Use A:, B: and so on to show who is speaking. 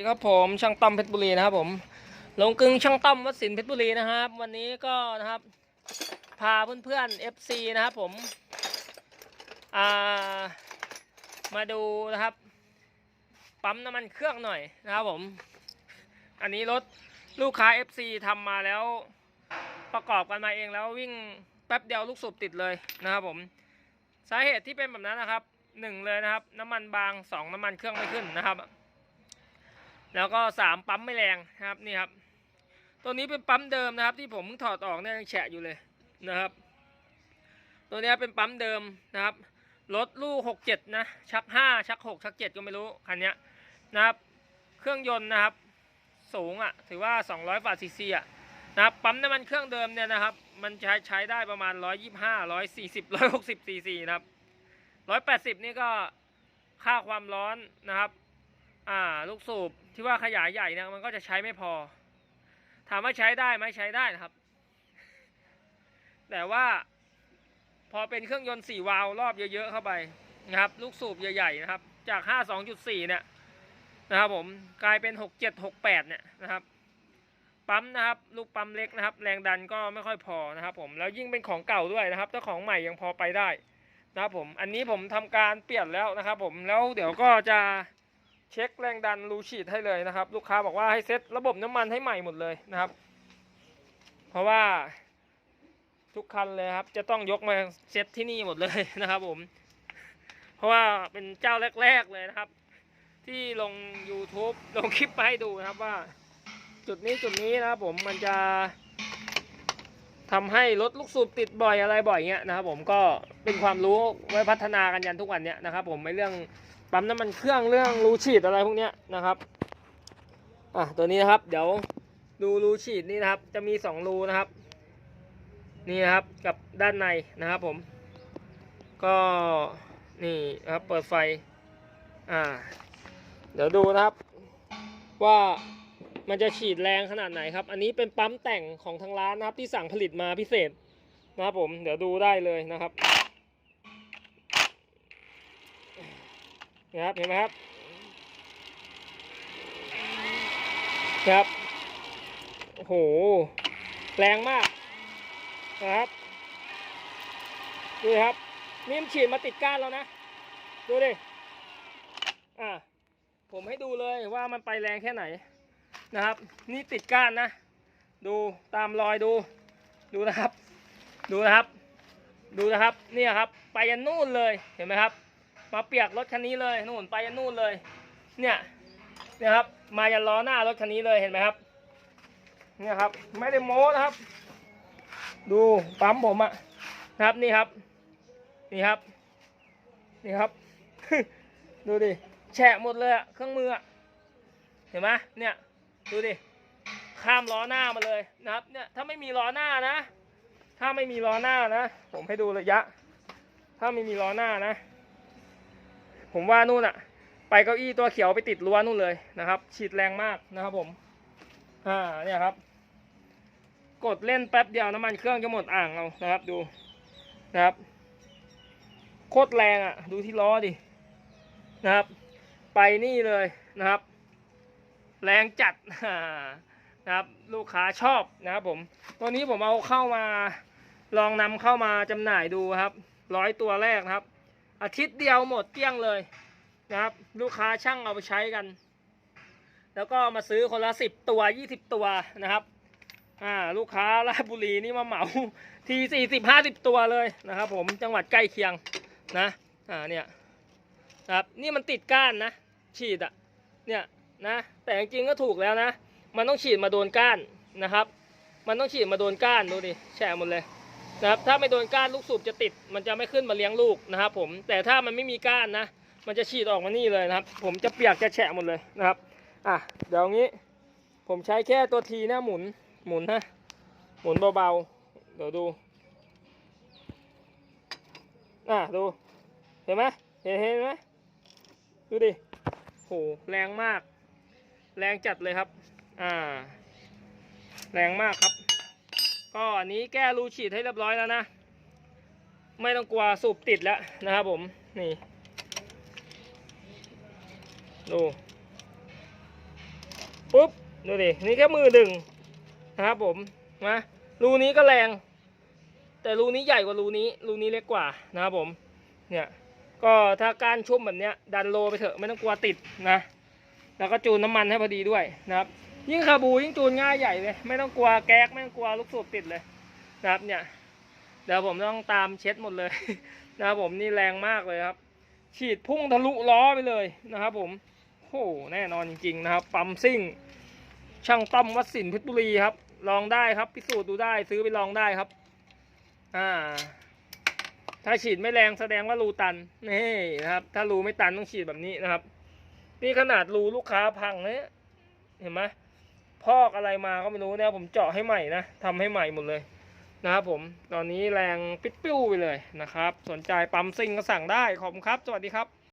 A: ดีครับผมช่างต้มเพชรบุรีนะครับผมลงกึงช่างต้มวัดสินเพชรบุรีนะครับ วันนี้ก็นะครับพาเพื่อนๆ FC นะครับผมอ่ามาดูนะครับ ปั๊มน้ำมันเครื่องหน่อยนะครับผม อันนี้รถลูกค้า FC ทำมาแล้วประกอบกันมาเองแล้ววิ่งแป๊บเดียวลูกสูบติดเลยนะครับผมสาเหตุที่เป็นแบบนั้นนะครับหนึ่งเลยนะครับ น้ำมันบางสองน้ำมันเครื่องไม่ขึ้นนะครับ แล้วก็สามปั๊มไม่แรงนะครับนี่ครับ ตัวนี้เป็นปั๊มเดิมนะครับ ที่ผมเพิ่งถอดออกเนี่ยยังแฉะอยู่เลยนะครับ ตัวนี้เป็นปั๊มเดิมนะครับรถลูกหกเจ็ดนะชักห้าชักหกชักเจ็ดก็ไม่รู้คันนี้นะครับ เครื่องยนต์นะครับ สูงอะ่ะถือว่า200ฝาซีซีอะนะครับปั๊มน้ำมันเครื่องเดิมเนี่ยนะครับ มันใช้ใช้ได้ประมาณ125 140 160ซีซีนะครับ180นี่ก็ค่าความร้อนนะครับ อ่าลูกสูบที่ว่าขยายใหญ่เนี่ยมันก็จะใช้ไม่พอ ถามว่าใช้ได้ไหมใช้ได้นะครับ แต่ว่า พอเป็นเครื่องยนต์4วาล์วรอบเยอะๆเข้าไปนะครับ ลูกสูบใหญ่ๆนะครับ จาก52.4เนี่ยนะครับผมกลายเป็น67 68เนี่ยนะครับปั๊มนะครับลูกปั๊มเล็กนะครับ แรงดันก็ไม่ค่อยพอนะครับ ผมแล้วยิ่งเป็นของเก่าด้วยนะครับถ้าของใหม่ยังพอไปได้นะครับผมอันนี้ผมทำการเปลี่ยนแล้วนะครับ ผมแล้วเดี๋ยวก็จะ เช็คแรงดันรูฉีดให้เลยนะครับ ลูกค้าบอกว่าให้เซ็ตระบบน้ำมันให้ใหม่หมดเลยนะครับ เพราะว่าทุกคันเลยครับ จะต้องยกมาเซ็ตที่นี่หมดเลยนะครับผม เพราะว่าเป็นเจ้าแรก ๆเลยนะครับ ที่ลง YouTube ลงคลิปมาให้ดูนะครับว่า จุดนี้จุดนี้นะครับผมมันจะทำให้รถลูกสูบติดบ่อยอะไรบ่อยเงี้ยนะครับผมก็เป็นความรู้ไว้พัฒนากันยันทุกวันเนี้ยนะครับผมในเรื่อง ปั๊มน้ำมันเครื่องเรื่องรูฉีดอะไรพวกเนี้ยนะครับอะตัวนี้นะครับ เดี๋ยวดูรูฉีดนี่นะครับ จะมีสองรูนะครับ นี่นะครับกับด้านในนะครับผม ก็นี่นะครับเปิดไฟอ่า เดี๋ยวดูนะครับ ว่ามันจะฉีดแรงขนาดไหนครับ อันนี้เป็นปั๊มแต่งของทางร้านนะครับ ที่สั่งผลิตมาพิเศษนะครับผม เดี๋ยวดูได้เลยนะครับ นะครับเห็นไหมครับครับโอ้โหแรงมากนะครับดูครับนี่มันฉีดมาติดก้านแล้วนะดูดิอ่าผมให้ดูเลยว่ามันไปแรงแค่ไหนนะครับ นี่ติดก้านนะ ดูตามรอยดู ดูนะครับ ดูนะครับ ดูนะครับเนี่ยครับ ไปยันนู่นเลยเห็นไหมครับ มาเปียกรถคันนี้เลยนู่นไปยันนู่นเลย เนี่ยเนี่ยครับ มายันล้อหน้ารถคันนี้เลยเห็นไหมครับ เนี่ยครับ ไม่ได้โม้นะครับ ดูปั๊มผมอะนะครับนี่ครับ นี่ครับ นี่ครับ ดูดิแฉะหมดเลยอะเครื่องมืออะเห็นไหมเนี่ยดูดิข้ามล้อหน้ามาเลยนะครับ เนี่ยถ้าไม่มีล้อหน้านะ ถ้าไม่มีล้อหน้านะ ผมให้ดูระยะ ถ้าไม่มีล้อหน้านะ ผมว่านู่นอะไปเก้าอี้ตัวเขียวไปติดรั้วนู่นเลยนะครับ ฉีดแรงมากนะครับผม อ่าเนี่ยครับ กดเล่นแป๊บเดียวน้ำมันเครื่องจะหมดอ่างเอานะครับดูนะครับ โคตรแรงอะ่ะ ดูที่ล้อดินะครับ ไปนี่เลยนะครับ แรงจัดนะครับ ลูกค้าชอบนะครับผม ตัวนี้ผมเอาเข้ามาลองนำเข้ามาจำหน่ายดูครับร้อยตัวแรกนะครับ อาทิตย์เดียวหมดเกลี้ยงเลยนะครับ ลูกค้าช่างเอาไปใช้กัน แล้วก็มาซื้อคนละสิบตัวยี่สิบตัวนะครับอ่าลูกค้าราชบุรีนี่มาเหมาทีสี่สิบห้าสิบตัวเลยนะครับ ผมจังหวัดใกล้เคียงนะอ่าเนี่ยครับนี่มันติดก้านนะ ฉีดอะเนี่ยนะแต่จริงๆก็ถูกแล้วนะ มันต้องฉีดมาโดนก้านนะครับ มันต้องฉีดมาโดนก้านดูดิแฉะหมดเลย นะครับถ้าไม่โดนก้านลูกสูบจะติด มันจะไม่ขึ้นมาเลี้ยงลูกนะครับผมแต่ถ้ามันไม่มีก้านนะ มันจะฉีดออกมานี่เลยนะครับ ผมจะเปียกจะแฉะหมดเลยนะครับอะเดี๋ยวงี้ ผมใช้แค่ตัวทีนะหมุนหมุนนะหมุนเบาๆเดี๋ยวดูอะดูเห็นไหมเห็นเห็นไหมดูดิโหแรงมาก แรงจัดเลยครับ อ่า แรงมากครับ อันนี้แก้รูฉีดให้เรียบร้อยแล้วนะ ไม่ต้องกลัวสูบติดแล้วนะครับผม นี่ดูปุ๊บดูดิ นี่แค่มือหนึ่งนะครับผมนะรูนี้ก็แรง แต่รูนี้ใหญ่กว่ารูนี้ รูนี้เล็กกว่านะครับผม เนี่ย ก็ถ้าการชุ่มแบบเนี้ยดันโลไปเถอะไม่ต้องกลัวติดนะ แล้วก็จูนน้ำมันให้พอดีด้วยนะครับ ยิ่งคาบูยิ่งจูนง่ายใหญ่เลย ไม่ต้องกลัวแก๊กไม่ต้องกลัวลูกสูบติดเลยนะครับเนี่ยเดี๋ยวผมต้องตามเช็ดหมดเลยนะครับผมนี่แรงมากเลยครับ ฉีดพุ่งทะลุล้อไปเลยนะครับ ผมโอ้แน่นอนจริงๆนะครับปั๊มซิ่ง ช่างต้อมวัดสินพชรบุรีครับ ลองได้ครับ พิสูจน์ดูได้ซื้อไปลองได้ครับ อ่า ถ้าฉีดไม่แรงแสดงว่ารูตันนี่นะครับ ถ้ารูไม่ตันต้องฉีดแบบนี้นะครับ นี่ขนาดรูลูกค้าพังเนี่ยเห็นไหม พอกอะไรมาก็ไม่รู้นะผมเจาะให้ใหม่นะทำให้ใหม่หมดเลยนะครับผมตอนนี้แรงปิดปิ้วไปเลยนะครับ สนใจปั๊มซิ่งก็สั่งได้ขอบคุณครับ สวัสดีครับ